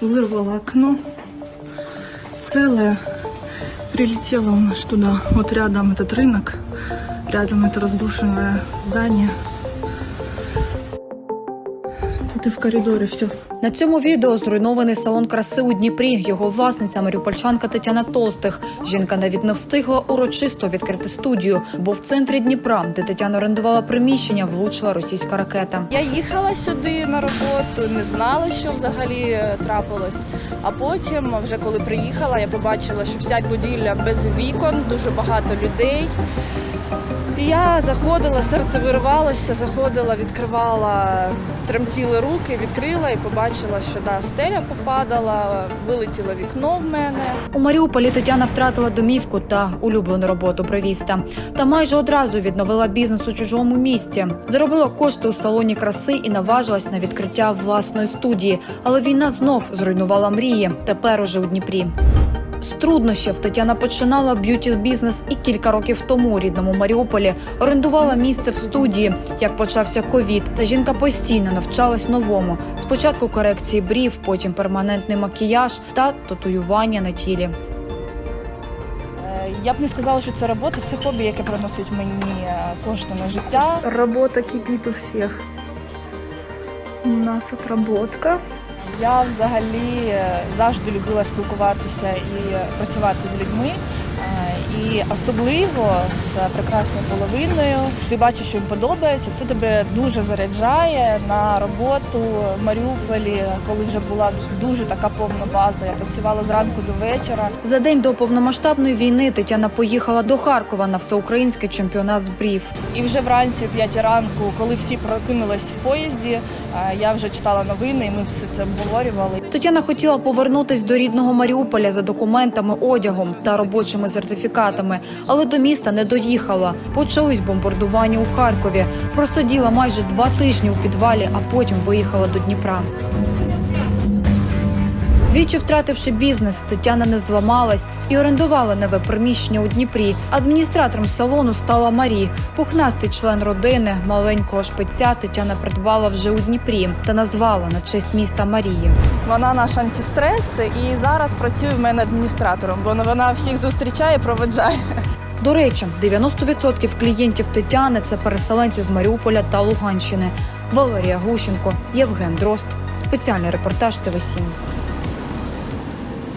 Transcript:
Вырвало окно. Целое. Прилетело у нас туда. Вот рядом этот рынок. Рядом это разрушенное здание. Тут и в коридоре все На цьому відео зруйнований салон краси у Дніпрі. Його власниця маріупольчанка Тетяна Толстих. Жінка навіть не встигла урочисто відкрити студію, бо в центрі Дніпра, де Тетяна орендувала приміщення, влучила російська ракета. Я їхала сюди на роботу, не знала, що взагалі е, трапилось. А потім, вже коли приїхала, я побачила, що вся будівля без вікон, дуже багато людей. І я заходила, серце виривалося, заходила, відкривала, тремтіли руки, відкрила і побачила, що да, стеля попадала, вилетіло вікно в мене. У Маріуполі Тетяна втратила домівку та улюблену роботу бровіста. Та майже одразу відновила бізнес у чужому місті. Заробила кошти у салоні краси і наважилась на відкриття власної студії. Але війна знов зруйнувала мрії. Тепер уже у Дніпрі. З труднощів Тетяна починала б'юті-бізнес і кілька років тому у рідному Маріуполі орендувала місце в студії. Як почався ковід, та жінка постійно навчалась новому. Спочатку корекції брів, потім перманентний макіяж та татуювання на тілі. Е, Я б не сказала, що це робота, це хобі, яке приносить мені е, кошти на життя. Работа кипит у всех. У нас отработка. Я взагалі е, завжди любила спілкуватися і працювати з людьми. І особливо з прекрасною половиною. Ти бачиш, що їм подобається. Це тебе дуже заряджає на роботу в Маріуполі, коли вже була дуже така повна база. Я працювала зранку до вечора. За день до повномасштабної війни Тетяна поїхала до Харкова на всеукраїнський чемпіонат з брів. І вже вранці, о 5 ранку, коли всі прокинулись в поїзді, е, я вже читала новини, і ми все це обговорювали. Тетяна хотіла повернутись до рідного Маріуполя за документами, одягом та робочими сертифікатами, але до міста не доїхала. Почались бомбардування у Харкові. Просиділа майже два тижні у підвалі, а потім виїхала до Дніпра. Двічі втративши бізнес, Тетяна не зламалась і орендувала нове приміщення у Дніпрі. Адміністратором салону стала Марі. Пухнастий член родини маленького шпиця Тетяна придбала вже у Дніпрі та назвала на честь міста Марії. Вона наш антистрес і зараз працює в мене адміністратором, бо вона всіх зустрічає, проведжає. До речі, 90% клієнтів Тетяни це переселенці з Маріуполя та Луганщини. Валерія Глущенко, Євген Дрозд. Спеціальний репортаж ТВ 7